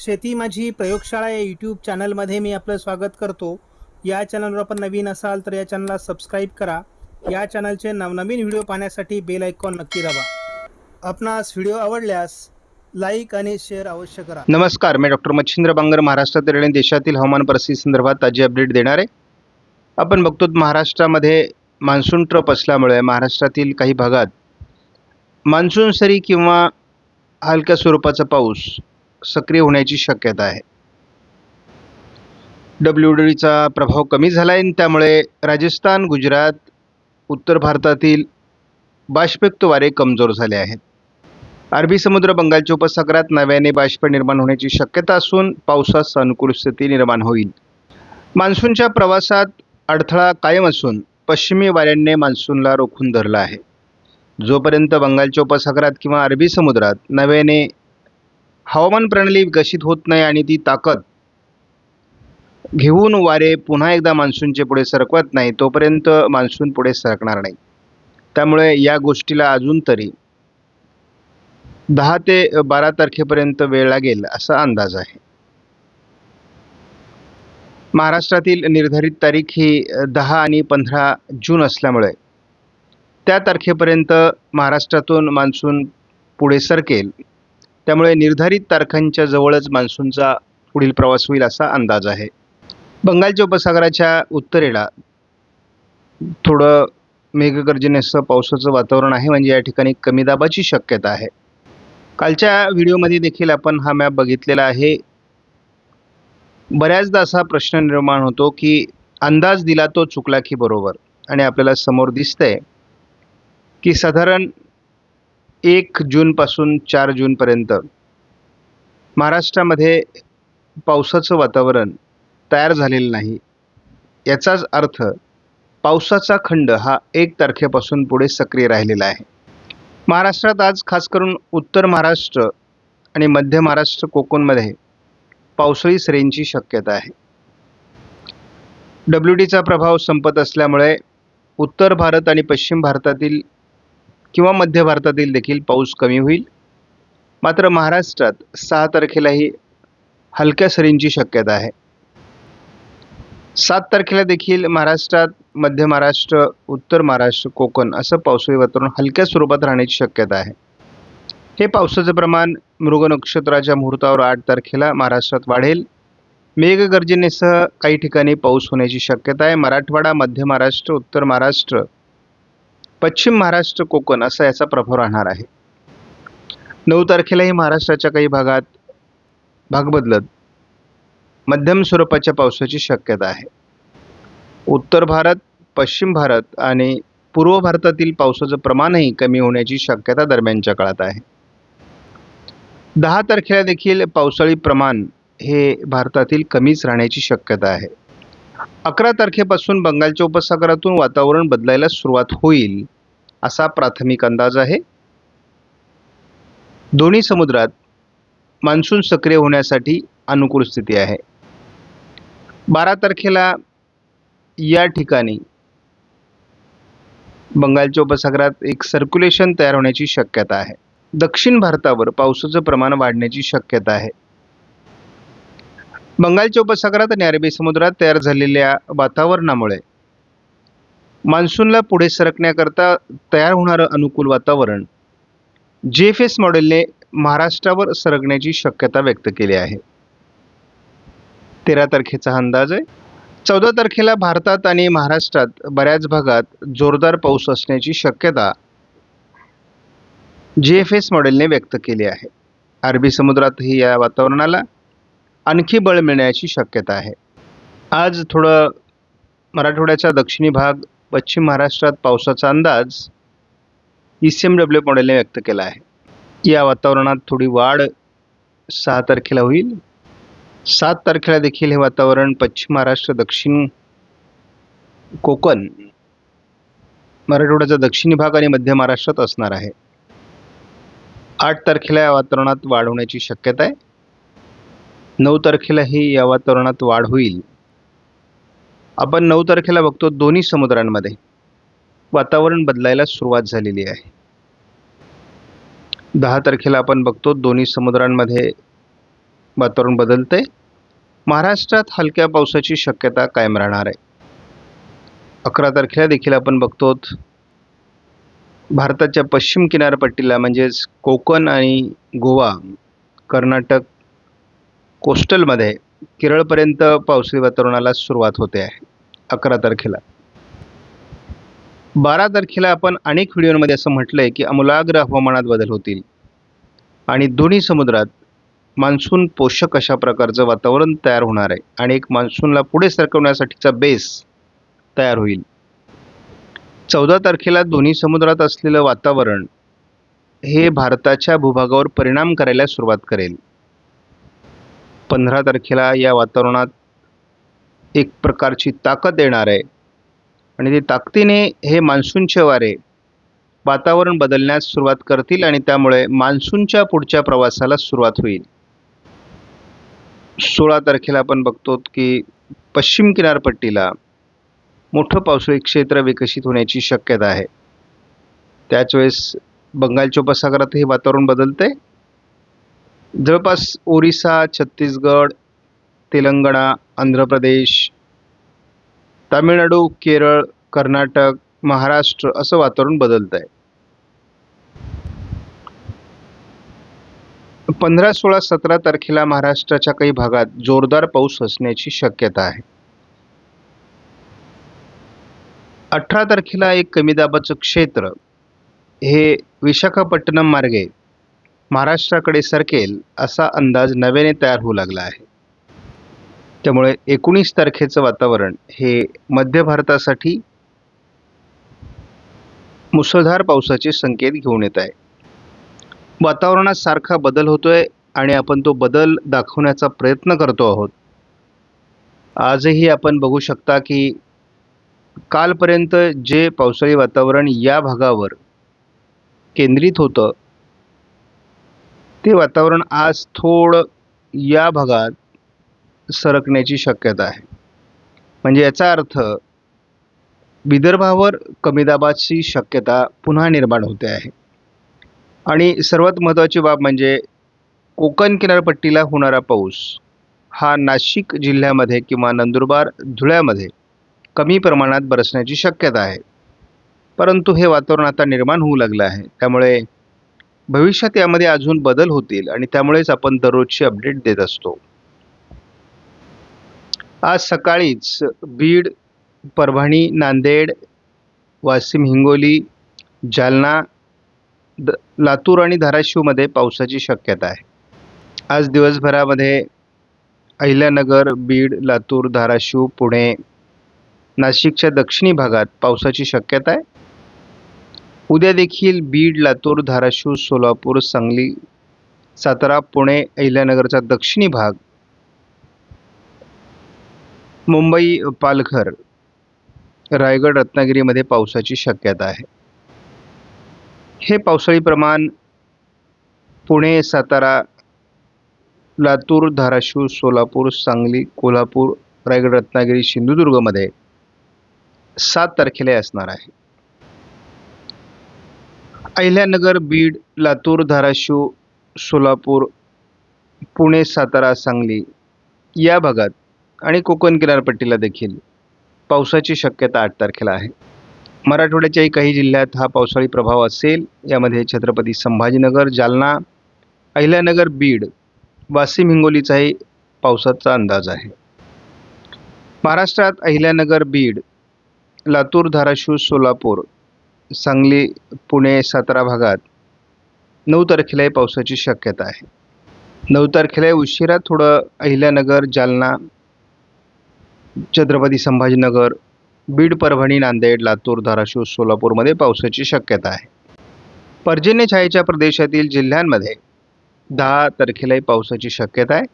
शेती माझी प्रयोगशाळा या यूट्यूब चॅनलमध्ये मी आपलं स्वागत करतो. या चॅनलवर आपण नवीन असाल तर या चॅनलला सबस्क्राईब करा. या चॅनलचे नवनवीन व्हिडिओ पाहण्यासाठी बेल आयकॉन नक्की दाबा. आपणास व्हिडिओ आवडल्यास लाईक आणि शेअर अवश्य करा. नमस्कार मी डॉक्टर मच्छिंद्र बांगर महाराष्ट्रातील आणि देशातील हवामान परिस्थिती संदर्भात ताजी अपडेट देणार आहे. आपण बघतो महाराष्ट्रामध्ये मान्सून ट्रप असल्यामुळे महाराष्ट्रातील काही भागात मान्सून सरी किंवा हलक्या स्वरूपाचा पाऊस सक्रिय होण्याची शक्यता आहे. डब्ल्यू डीचा प्रभाव कमी झाला आहे आणि त्यामुळे राजस्थान गुजरात उत्तर भारतातील बाष्पयुक्त वारे कमजोर झाले आहेत. अरबी समुद्र बंगालच्या उपसागरात नव्याने बाष्प निर्माण होण्याची शक्यता असून पावसास अनुकूल स्थिती निर्माण होईल. मान्सूनच्या प्रवासात अडथळा कायम असून पश्चिमी वाऱ्यांनी मान्सूनला रोखून धरलं आहे. जोपर्यंत बंगालच्या उपसागरात किंवा अरबी समुद्रात नव्याने हवामान प्रणाली विकसित होत नाही आणि ती ताकद घेऊन वारे पुन्हा एकदा मान्सूनचे पुढे सरकवत नाही तोपर्यंत मान्सून पुढे सरकणार नाही. त्यामुळे या गोष्टीला अजून तरी दहा ते बारा तारखेपर्यंत वेळ लागेल असा अंदाज आहे. महाराष्ट्रातील निर्धारित तारीख ही दहा आणि पंधरा जून असल्यामुळे त्या तारखेपर्यंत महाराष्ट्रातून मान्सून पुढे सरकेल. त्यामुळे निर्धारित तारखांच्या जवळच मान्सूनचा पुढील प्रवास होईल असा अंदाज आहे. बंगालच्या उपसागराच्या उत्तरेला थोडं मेघगर्जनेसह पावसाचं वातावरण आहे म्हणजे या ठिकाणी कमी दाबाची शक्यता आहे. कालच्या व्हिडिओमध्ये देखील आपण हा मॅप बघितलेला आहे. बऱ्याचदा असा प्रश्न निर्माण होतो की अंदाज दिला तो चुकला की बरोबर. आणि आपल्याला समोर दिसतंय की साधारण एक जूनपासून चार जूनपर्यंत महाराष्ट्रामध्ये पावसाचं वातावरण तयार झालेलं नाही. याचाच अर्थ पावसाचा खंड हा एक तारखेपासून पुढे सक्रिय राहिलेला आहे. महाराष्ट्रात आज खास करून उत्तर महाराष्ट्र आणि मध्य महाराष्ट्र कोकणमध्ये पावसाळी सरींची शक्यता आहे. डब्ल्यू डीचा प्रभाव संपत असल्यामुळे उत्तर भारत आणि पश्चिम भारतातील किंवा मध्य भारतातील देखील पाऊस कमी होईल. मात्र महाराष्ट्रात सहा तारखेलाही हलक्या सरींची शक्यता आहे. सात तारखेला देखील महाराष्ट्रात मध्य महाराष्ट्र उत्तर महाराष्ट्र कोकण असं पावसाळी वातावरण हलक्या स्वरूपात राहण्याची शक्यता आहे. हे पावसाचं प्रमाण मृग नक्षत्राच्या मुहूर्तावर आठ तारखेला महाराष्ट्रात वाढेल. मेघगर्जनेसह काही ठिकाणी पाऊस होण्याची शक्यता आहे. मराठवाडा मध्य महाराष्ट्र उत्तर महाराष्ट्र पश्चिम महाराष्ट्र कोकण असा याचा प्रभाव राहणार आहे. नऊ तारखेलाही महाराष्ट्राच्या काही भागात भाग बदलत मध्यम स्वरूपाच्या पावसाची शक्यता आहे. उत्तर भारत पश्चिम भारत आणि पूर्व भारतातील पावसाचं प्रमाणही कमी होण्याची शक्यता दरम्यानच्या काळात आहे. दहा तारखेला देखील पावसाळी प्रमाण हे भारतातील कमीच राहण्याची शक्यता आहे. अकरा तारखेपासून बंगालच्या उपसागरातून वातावरण बदलायला सुरुवात होईल असा प्राथमिक अंदाज आहे. दोन्ही समुद्रात मान्सून सक्रिय होण्यासाठी अनुकूल स्थिती आहे. बारा तारखेला या ठिकाणी बंगालच्या उपसागरात एक सर्क्युलेशन तयार होण्याची शक्यता आहे. दक्षिण भारतावर पावसाचं प्रमाण वाढण्याची शक्यता आहे. बंगालच्या उपसागरात आणि अरबी समुद्रात तयार झालेल्या वातावरणामुळे मान्सूनला पुढे सरकण्याकरता तयार होणारं अनुकूल वातावरण जे एफ एस मॉडेलने महाराष्ट्रावर सरकण्याची शक्यता व्यक्त केली आहे. तेरा तारखेचा अंदाज आहे. चौदा तारखेला भारतात आणि महाराष्ट्रात बऱ्याच भागात जोरदार पाऊस असण्याची शक्यता जे एफ एस मॉडेलने व्यक्त केली आहे. अरबी समुद्रातही या वातावरणाला आणखी बळ मिळण्याची शक्यता आहे. आज थोडं मराठवाड्याचा दक्षिणी भाग पश्चिम महाराष्ट्रात पावसाचा अंदाज ई सी एम डब्ल्यू मॉडेलने व्यक्त केला आहे. या वातावरणात थोडी वाढ सहा तारखेला होईल. सात तारखेला देखील हे वातावरण पश्चिम महाराष्ट्र दक्षिण कोकण मराठवाड्याचा दक्षिणी भाग आणि मध्य महाराष्ट्रात असणार आहे. आठ तारखेला या वातावरणात वाढ होण्याची शक्यता आहे. नऊ तारखेलाही या वातावरणात वाढ होईल. आपण नऊ तारखेला बघतो दोन्ही समुद्रांमध्ये वातावरण बदलायला सुरुवात झालेली आहे. दहा तारखेला आपण बघतो दोन्ही समुद्रांमध्ये वातावरण बदलते महाराष्ट्रात हलक्या पावसाची शक्यता कायम राहणार आहे. अकरा तारखेला देखील आपण बघतो भारताच्या पश्चिम किनारपट्टीला म्हणजेच कोकण आणि गोवा कर्नाटक कोस्टलमध्ये केरळपर्यंत पावसाळी वातावरणाला सुरुवात होते आहे अकरा तारखेला. बारा तारखेला आपण अनेक व्हिडिओमध्ये असं म्हटलं आहे की अमूलाग्र हवामानात बदल होतील. आणि दोन्ही समुद्रात मान्सून पोषक अशा प्रकारचं वातावरण तयार होणार आहे आणि एक मान्सूनला पुढे सरकवण्यासाठीचा बेस तयार होईल. चौदा तारखेला दोन्ही समुद्रात असलेलं वातावरण हे भारताच्या भूभागावर परिणाम करायला सुरुवात करेल. पंधरा तारखेला या वातावरणात एक प्रकारची ताकद येणार आहे. आणि ते ताकदीने हे मान्सूनचे वारे वातावरण बदलण्यास सुरुवात करतील आणि त्यामुळे मान्सूनच्या पुढच्या प्रवासाला सुरुवात होईल. सोळा तारखेला आपण बघतो की पश्चिम किनारपट्टीला मोठं पावसाळी क्षेत्र विकसित होण्याची शक्यता आहे. त्याच वेळेस बंगालच्या उपसागरात हे वातावरण बदलते जवळपास ओरिसा छत्तीसगड तेलंगणा आंध्र प्रदेश तामिळनाडू केरळ कर्नाटक महाराष्ट्र असं वातावरण बदलत आहे पंधरा सोळा सतरा तारखेला महाराष्ट्राच्या काही भागात जोरदार पाऊस असण्याची शक्यता आहे. अठरा तारखेला एक कमी दाबाचं क्षेत्र हे विशाखापट्टणम मार्गे महाराष्ट्राकडे सरकेल असा अंदाज नव्याने तयार होऊ लागला आहे. त्यामुळे एकोणीस तारखेचं वातावरण हे मध्य भारतासाठी मुसळधार पावसाचे संकेत घेऊन येत आहे. वातावरणात सारखा बदल होतोय आणि आपण तो बदल दाखवण्याचा प्रयत्न करतो आहोत. आजही आपण बघू शकता की कालपर्यंत जे पावसाळी वातावरण या भागावर केंद्रित होतं ते वातावरण आज थोडं या भागात सरकण्याची शक्यता आहे. म्हणजे याचा अर्थ विदर्भावर कमी दाबाची शक्यता पुन्हा निर्माण होते आहे. आणि सर्वात महत्त्वाची बाब म्हणजे कोकण किनारपट्टीला होणारा पाऊस हा नाशिक जिल्ह्यामध्ये किंवा नंदुरबार धुळ्यामध्ये कमी प्रमाणात बरसण्याची शक्यता आहे. परंतु हे वातावरण आता निर्माण होऊ लागलं आहे. त्यामुळे भविष्यात यामध्ये अजून बदल होतील आणि त्यामुळेच आपण दररोजची अपडेट देत असतो. आज सकाळीच बीड परभणी नांदेड वाशिम हिंगोली जालना द लातूर आणि धाराशिवमध्ये पावसाची शक्यता आहे. आज दिवसभरामध्ये अहिल्यानगर बीड लातूर धाराशिव पुणे नाशिकच्या दक्षिणी भागात पावसाची शक्यता आहे. उद्या देखील बीड लातूर धाराशिव सोलापूर सांगली सातारा पुणे अहिल्यानगरचा दक्षिणी भाग. मुंबई पालघर रायगड रत्नागिरीमध्ये पावसाची शक्यता आहे. हे पावसाळी प्रमाण पुणे सातारा लातूर धाराशिव सोलापूर सांगली कोल्हापूर रायगड रत्नागिरी सिंधुदुर्गमध्ये सात तारखेला असणार आहे. अहिल्यानगर बीड लातूर धाराशिव सोलापूर पुणे सातारा सांगली या भागात आणि कोकण किनारपट्टीला देखील पावसाची शक्यता आठ तारखेला आहे. मराठवाड्याच्याही काही जिल्ह्यात हा पावसाळी प्रभाव असेल यामध्ये छत्रपती संभाजीनगर जालना अहिल्यानगर बीड वाशिम हिंगोलीचाही पावसाचा अंदाज आहे. महाराष्ट्रात अहिल्यानगर बीड लातूर धाराशिव सोलापूर सांगली पुणे सातारा भागात नऊ तारखेलाही पावसाची शक्यता आहे. नऊ तारखेला उशिरा थोडं अहिल्यानगर जालना छत्रपती संभाजीनगर बीड परभणी नांदेड लातूर धाराशिव सोलापूरमध्ये पावसाची शक्यता आहे. पर्जन्य छायेच्या प्रदेशातील जिल्ह्यांमध्ये दहा तारखेलाही पावसाची शक्यता आहे.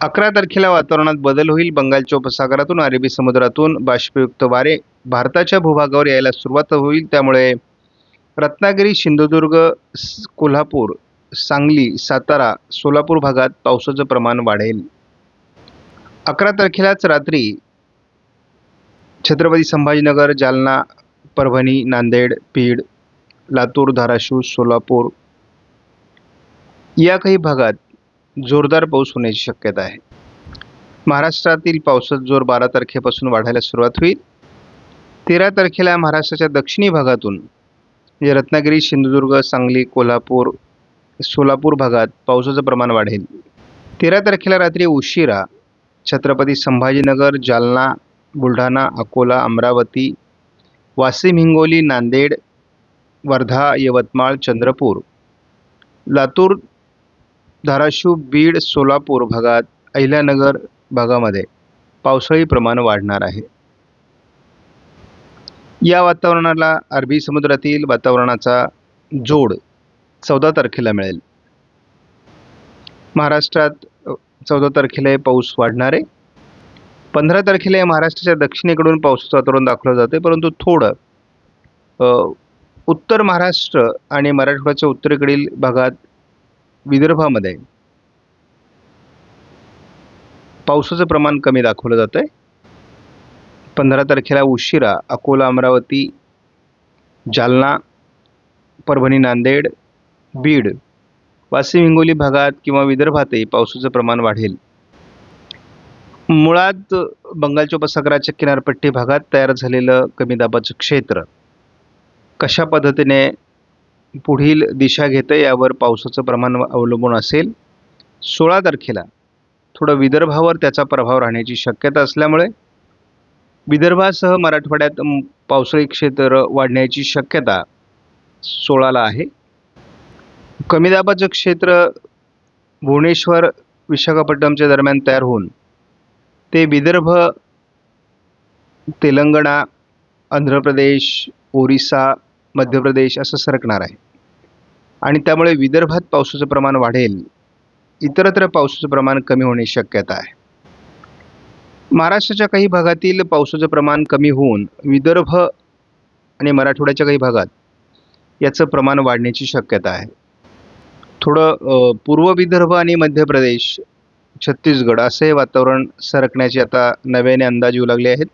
अकरा तारखेला वातावरणात बदल होईल. बंगालच्या उपसागरातून अरेबी समुद्रातून बाष्पयुक्त वारे भारताच्या भूभागावर यायला सुरुवात होईल. त्यामुळे रत्नागिरी सिंधुदुर्ग कोल्हापूर सांगली सातारा सोलापूर भागात पावसाचं प्रमाण वाढेल. अकरा तारखेलाच रात्री छत्रपती संभाजीनगर जालना परभणी नांदेड बीड लातूर धाराशिव सोलापूर या काही भागात जोरदार पाऊस होण्याची शक्यता आहे. महाराष्ट्रातील पावसाचा जोर बारा तारखेपासून वाढायला सुरुवात होईल. तेरा तारखेला महाराष्ट्राच्या दक्षिणी भागातून म्हणजे रत्नागिरी सिंधुदुर्ग सांगली कोल्हापूर सोलापूर भागात पावसाचं प्रमाण वाढेल. तेरा तारखेला रात्री उशिरा छत्रपती संभाजीनगर जालना बुलढाणा अकोला अमरावती वाशिम हिंगोली नांदेड वर्धा यवतमाळ चंद्रपूर लातूर धाराशिव बीड सोलापूर भागात अहिल्यानगर भागामध्ये पावसाळी प्रमाण वाढणार आहे. या वातावरणाला अरबी समुद्रातील वातावरणाचा जोड चौदा तारखेला मिळेल. महाराष्ट्रात चौदा तारखेला हे पाऊस वाढणार आहे. पंधरा तारखेला हे महाराष्ट्राच्या दक्षिणेकडून पावसाचं वातावरण दाखवलं जाते परंतु थोडं उत्तर महाराष्ट्र आणि मराठवाड्याच्या उत्तरेकडील भागात विदर्भामध्ये. पावसाचं प्रमाण कमी दाखवलं जातं आहे पंधरा तारखेला उशिरा अकोला अमरावती जालना परभणी नांदेड बीड वाशिम हिंगोली भागात किंवा विदर्भातही पावसाचं प्रमाण वाढेल. मुळात बंगालच्या उपसागराच्या किनारपट्टी भागात तयार झालेलं कमी दाबाचं क्षेत्र कशा पद्धतीने पुढील दिशा घेतं यावर पावसाचं प्रमाण अवलंबून असेल. सोळा तारखेला थोडं विदर्भावर त्याचा प्रभाव राहण्याची शक्यता असल्यामुळे विदर्भासह मराठवाड्यात पावसाळी क्षेत्र वाढण्याची शक्यता सोळाला आहे. कमी दाबाचं क्षेत्र भुवनेश्वर विशाखापट्टणमच्या दरम्यान तयार होऊन ते विदर्भ तेलंगणा आंध्र प्रदेश ओरिसा मध्य प्रदेश असं सरकणार आहे. आणि त्यामुळे विदर्भात पावसाचं प्रमाण वाढेल. इतरत्र पावसाचं प्रमाण कमी होण्याची शक्यता आहे. महाराष्ट्राच्या काही भागातील पावसाचं प्रमाण कमी होऊन विदर्भ आणि मराठवाड्याच्या काही भागात याचं प्रमाण वाढण्याची शक्यता आहे. थोडं पूर्व विदर्भ आणि मध्य प्रदेश छत्तीसगड असे वातावरण सरकण्याचे आता नव्याने अंदाज येऊ लागले आहेत.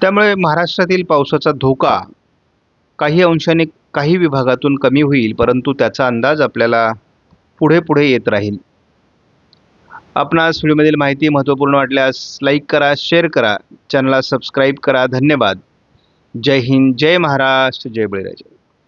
त्यामुळे महाराष्ट्रातील पावसाचा धोका काही अंशाने काही विभागातून कमी होईल परंतु त्याचा अंदाज आपल्याला पुढे पुढे येत राहील. आपणास व्हिडिओमधील माहिती महत्त्वपूर्ण वाटल्यास लाईक करा शेअर करा चॅनलला सबस्क्राईब करा. धन्यवाद. जय हिंद जय महाराष्ट्र जय बळीराजा.